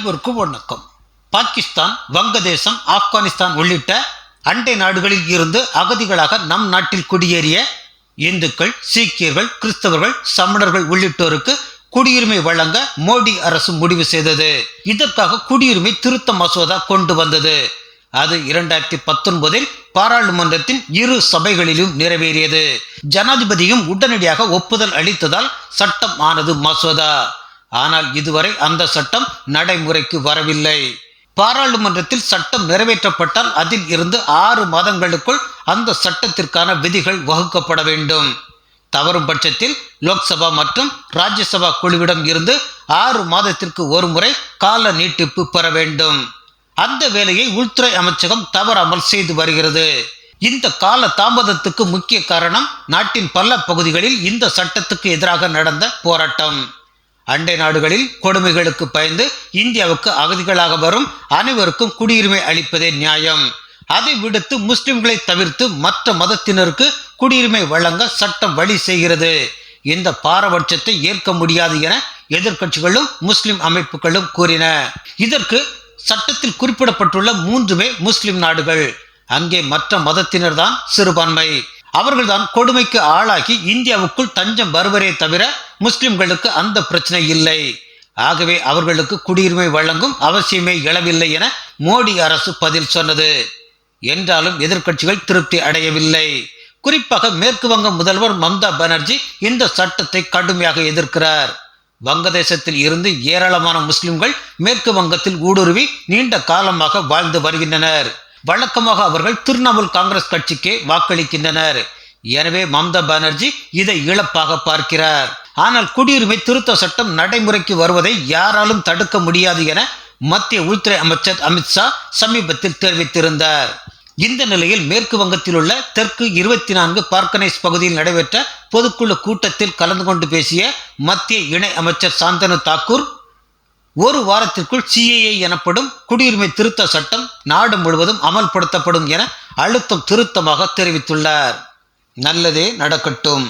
அனைவருக்கும் வணக்கம். பாகிஸ்தான் வங்கதேசம் ஆப்கானிஸ்தான் உள்ளிட்ட அண்டை நாடுகளில் இருந்து அகதிகளாக நம் நாட்டில் குடியேறிய இந்துக்கள் சீக்கியர்கள் கிறிஸ்தவர்கள் சமணர்கள் உள்ளிட்டோருக்கு குடியுரிமை வழங்க மோடி அரசு முடிவு செய்தது. இதற்காக குடியுரிமை திருத்த மசோதா கொண்டு வந்தது. அது இரண்டாயிரத்தி பத்தொன்பதில் பாராளுமன்றத்தின் இரு சபைகளிலும் நிறைவேறியது. ஜனாதிபதியும் உடனடியாக ஒப்புதல் அளித்ததால் சட்டம் ஆனது மசோதா. ஆனால் இதுவரை அந்த சட்டம் நடைமுறைக்கு வரவில்லை. பாராளுமன்றத்தில் சட்டம் நிறைவேற்றப்பட்டால் அதில் இருந்து ஆறு மாதங்களுக்குள் அந்த சட்டத்திற்கான விதிகள் வகுக்கப்பட வேண்டும். தவறும் பட்சத்தில் லோக்சபா மற்றும் ராஜ்யசபா குழுவிடம் இருந்து ஆறு மாதத்திற்கு ஒரு முறை கால நீட்டிப்பு பெற வேண்டும். அந்த வேலையை உள்துறை அமைச்சகம் தவறாமல் செய்து வருகிறது. இந்த கால தாமதத்துக்கு முக்கிய காரணம் நாட்டின் பல பகுதிகளில் இந்த சட்டத்துக்கு எதிராக நடந்த போராட்டம். அண்டை நாடுகளில் கொடுமைகளுக்கு பயந்து இந்தியாவுக்கு அகதிகளாக வரும் அனைவருக்கும் குடியுரிமை அளிப்பதே நியாயம். அதை விடுத்து முஸ்லிம்களை தவிர்த்து மற்ற மதத்தினருக்கு குடியுரிமை வழங்க சட்டம் வழி செய்கிறது. இந்த பாரபட்சத்தை ஏற்க முடியாது என எதிர்க்கட்சிகளும் முஸ்லிம் அமைப்புகளும் கூறின. இதற்கு சட்டத்தில் குறிப்பிடப்பட்டுள்ள மூன்றுமே முஸ்லிம் நாடுகள். அங்கே மற்ற மதத்தினர் தான் சிறுபான்மை. அவர்கள்தான் கொடுமைக்கு ஆளாகி இந்தியாவுக்குள் தஞ்சம் வருவரே தவிர முஸ்லிம்களுக்கு அந்த பிரச்சனை இல்லை. ஆகவே அவர்களுக்கு குடியுரிமை வழங்கும் அவசியமே எழவில்லை என மோடி அரசு பதில் சொன்னது. என்றாலும் எதிர்க்கட்சிகள் திருப்தி அடையவில்லை. குறிப்பாக மேற்கு வங்க முதல்வர் மம்தா பானர்ஜி இந்த சட்டத்தை கடுமையாக எதிர்க்கிறார். வங்கதேசத்தில் இருந்து ஏராளமான முஸ்லிம்கள் மேற்கு வங்கத்தில் ஊடுருவி நீண்ட காலமாக வாழ்ந்து வருகின்றனர். வழக்கமாக அவர்கள் திரிணாமுல் காங்கிரஸ் கட்சிக்கே வாக்களிக்கின்றனர். எனவே மம்தா பானர்ஜி இதை இழப்பாக பார்க்கிறார். ஆனால் குடியுரிமை திருத்த சட்டம் நடைமுறைக்கு வருவதை யாராலும் தடுக்க முடியாது என மத்திய உள்துறை அமைச்சர் அமித்ஷா சமீபத்தில் தெரிவித்திருந்தார். இந்த நிலையில் மேற்கு வங்கத்தில் உள்ள தெற்கு இருபத்தி நான்கு பார்க்கனைஸ் பகுதியில் நடைபெற்ற பொதுக்குழு கூட்டத்தில் கலந்து கொண்டு பேசிய மத்திய இணை அமைச்சர் சாந்தனு தாக்கூர் ஒரு வாரத்திற்குள் சிஏஏ எனப்படும் குடியுரிமை திருத்த சட்டம் நாடு முழுவதும் அமல்படுத்தப்படும் என அழுத்தம் திருத்தமாக தெரிவித்துள்ளார் நல்லதே நடக்கட்டும்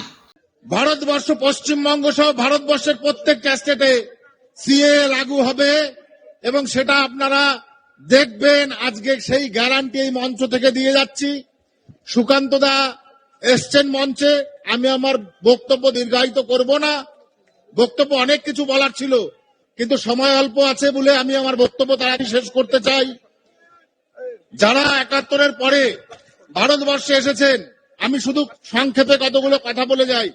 ভারতবর্ষ পশ্চিমবঙ্গ সহ ভারতবর্ষের প্রত্যেকটা স্টেটে সিএ লাগু হবে এবং সেটা আপনারা দেখবেন আজকে সেই গ্যারান্টি এই মঞ্চ থেকে দিয়ে যাচ্ছি সুকান্ত দা এসছেন মঞ্চে আমি আমার বক্তব্য দীর্ঘায়িত করব না বক্তব্য অনেক কিছু বলার ছিল কিন্তু সময় অল্প আছে বলে আমি আমার বক্তব্য তাড়াতাড়ি শেষ করতে চাই। যারা একাত্তরের পরে ভারতবর্ষে এসেছেন, আমি শুধু সংক্ষেপে কতগুলো কথা বলে যাই।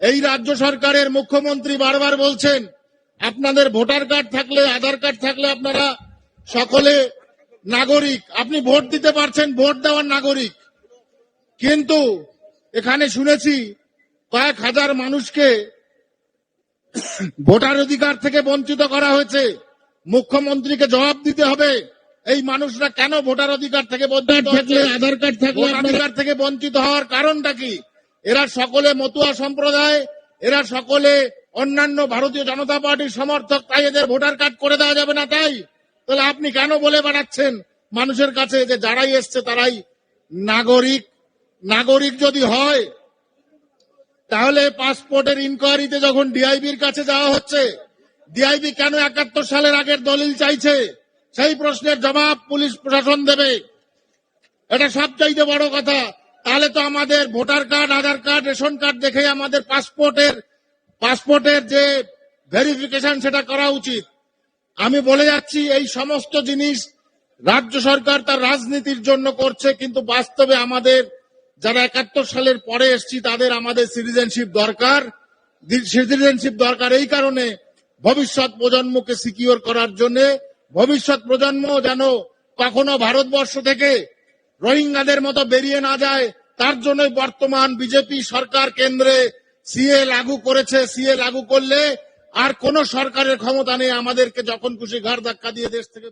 এই রাজ্য সরকারের মুখ্যমন্ত্রী বারবার বলছেন, আপনাদের ভোটার কার্ড থাকলে, আধার কার্ড থাকলে আপনারা সকলে নাগরিক। আপনি ভোট দিতে পারছেন, ভোট দেওয়ার নাগরিক। কিন্তু এখানে শুনেছি কয়েক হাজার মানুষকে ভোটার অধিকার থেকে বঞ্চিত করা হয়েছে। মুখ্যমন্ত্রীকে জবাব দিতে হবে। এই মানুষরা কেন ভোটার অধিকার থেকে বঞ্চিত থাকলে আধার কার্ড থাকলে অধিকার থেকে বঞ্চিত হওয়ার কারণটা কি? এরা সকলে মতুয়া সম্প্রদায়। এরা সকলে অন্যান্য ভারতীয় জনতা পার্টির সমর্থক তাই এদের ভোটার কার্ড করে দেওয়া যাবে না তাই? তাহলে আপনি কেন বলে বেড়াচ্ছেন? মানুষের কাছে যে যারাই এসছে তারাই নাগরিক। নাগরিক যদি হয় তাহলে পাসপোর্টের ইনকোয়ারিতে যখন ডিআইবির কাছে যাওয়া হচ্ছে ডিআইবি কেন একাত্তর সালের আগের দলিল চাইছে? সেই প্রশ্নের জবাব পুলিশ প্রশাসন দেবে। এটা সবচাইতে বড় কথা। তাহলে তো আমাদের voter card, Aadhaar card, ration card দেখে আমাদের পাসপোর্টের পাসপোর্টের যে ভেরিফিকেশন সেটা করা উচিত। আমি বলে যাচ্ছি, এই সমস্ত জিনিস রাজ্য সরকার তার রাজনীতির জন্য করছে, কিন্তু বাস্তবে আমাদের যারা একাত্তর সালের পরে এসছি, তাদের আমাদের সিটিজেনশিপ দরকার। সিটিজেনশিপ দরকার এই কারণে ভবিষ্যৎ প্রজন্মকে সিকিওর করার জন্য। ভবিষ্যৎ প্রজন্ম যেন কখনো ভারতবর্ষ থেকে রোহিঙ্গাদের মতো বেরিয়ে না যায়, তার জন্য বর্তমান বিজেপি সরকার কেন্দ্রে সিএ লাগু করেছে। সিএ লাগু করলে আর কোন সরকারের ক্ষমতা নেই। আমাদেরকে যখন খুশি ঘর ধাক্কা দিয়ে দেশ থেকে